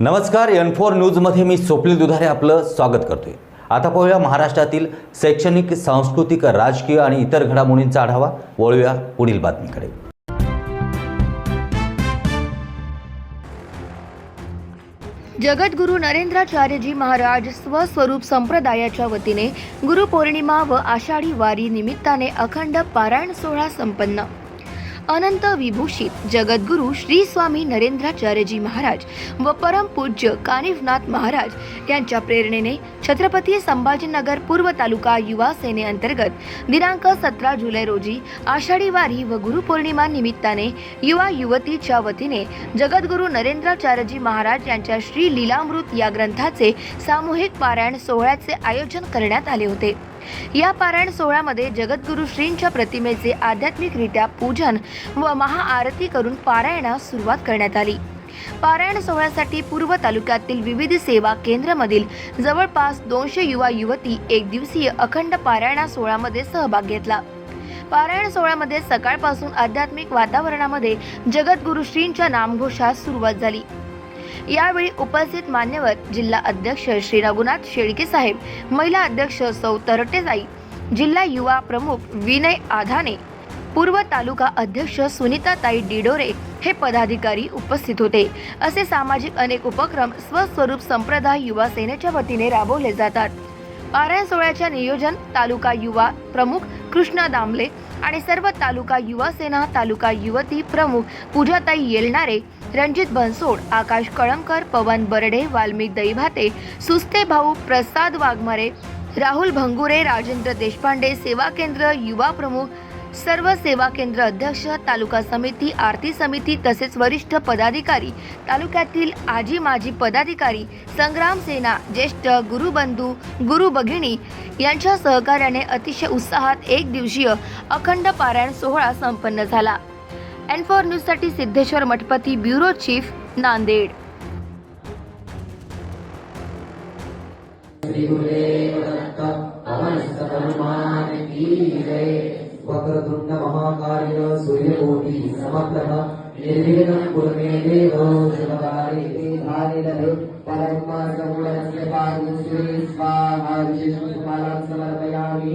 नमस्कार N four न्यूजमध्ये मी स्वप्नील दुधारे आपलं स्वागत करतोय. आता पाहूया महाराष्ट्रातील शैक्षणिक सांस्कृतिक राजकीय आणि इतर घडामोडींचा आढावा. वळूया पुढील बातमीकडे. जगद्गुरू नरेंद्राचार्यजी महाराज स्वस्वरूप संप्रदायाच्या वतीने गुरुपौर्णिमा व आषाढी वारी निमित्ताने अखंड पारायण सोहळा संपन्न. अनंत विभूषित जगद्गुरू श्री स्वामी नरेंद्राचार्यजी महाराज व परमपूज्य कानिफनाथ महाराज यांच्या प्रेरणेने छत्रपती संभाजीनगर पूर्व तालुका युवा सेनेअंतर्गत दिनांक सतरा जुलै रोजी आषाढी वारी व गुरुपौर्णिमा निमित्ताने युवा युवतीच्या वतीने जगद्गुरू नरेंद्राचार्यजी महाराज यांच्या श्री लीलामृत या ग्रंथाचे सामूहिक पारायण सोहळ्याचे आयोजन करण्यात आले होते. या पारायण सोहळ्यामध्ये जगद्गुरू श्रींच्या प्रतिमेचे आध्यात्मिकरित्या पूजन व महाआरती करून पारायणास सुरुवात करण्यात आली. पारायण सोहळ्यासाठी पूर्व तालुक्यातील विविध सेवा केंद्रामधील जवळपास दोनशे युवा युवती एक दिवसीय अखंड पारायणा सोहळ्यामध्ये सहभाग घेतला. पारायण सोहळ्यामध्ये सकाळपासून आध्यात्मिक वातावरणामध्ये जगद्गुरू श्रींच्या नामघोषास सुरुवात झाली. यावेळी उपस्थित मान्यवर जिल्हा अध्यक्ष श्री रघुनाथ शेळके साहेब महिला अध्यक्ष सौ तरटेजाई जिल्हा युवा प्रमुख विनय आधाने पूर्व तालुका अध्यक्ष सुनीताताई डिडोरे हे पदाधिकारी उपस्थित होते. असे सामाजिक अनेक उपक्रम स्वस्वरूप संप्रदाय युवा सेनेच्या वतीने राबवले जातात. पारायण सोहळ्याच्या नियोजन तालुका युवा प्रमुख कृष्णा दामले आणि सर्व तालुका युवा सेना तालुका युवती प्रमुख पूजाताई येलणारे रणजित बनसोड आकाश कळमकर पवन बर्डे वाल्मिक दैभाते सुस्ते भाऊ प्रसाद वाघमारे राहुल भंगुरे राजेंद्र देशपांडे सेवा केंद्र युवा प्रमुख सर्व सेवा केंद्र अध्यक्ष तालुका समिती आरती समिती तसेच वरिष्ठ पदाधिकारी तालुक्यातील आजी माजी पदाधिकारी संग्राम सेना ज्येष्ठ गुरुबंधू गुरु भगिनी यांच्या सहकार्याने अतिशय उत्साहात एक दिवसीय अखंड पारायण सोहळा संपन्न झाला. एन फोर न्यूजसाठी सिद्धेश्वर मठपती ब्युरो चीफ नांदेड. वक्रतुण्ड महाकार्य सूर्यकोटि समप्रभ निर्विघ्नं कुरु देव शुभकार्ये ते धारिदधे परमार्गमूलस्य पादं श्री स्वाहा विष्णुपालं समर्पयामि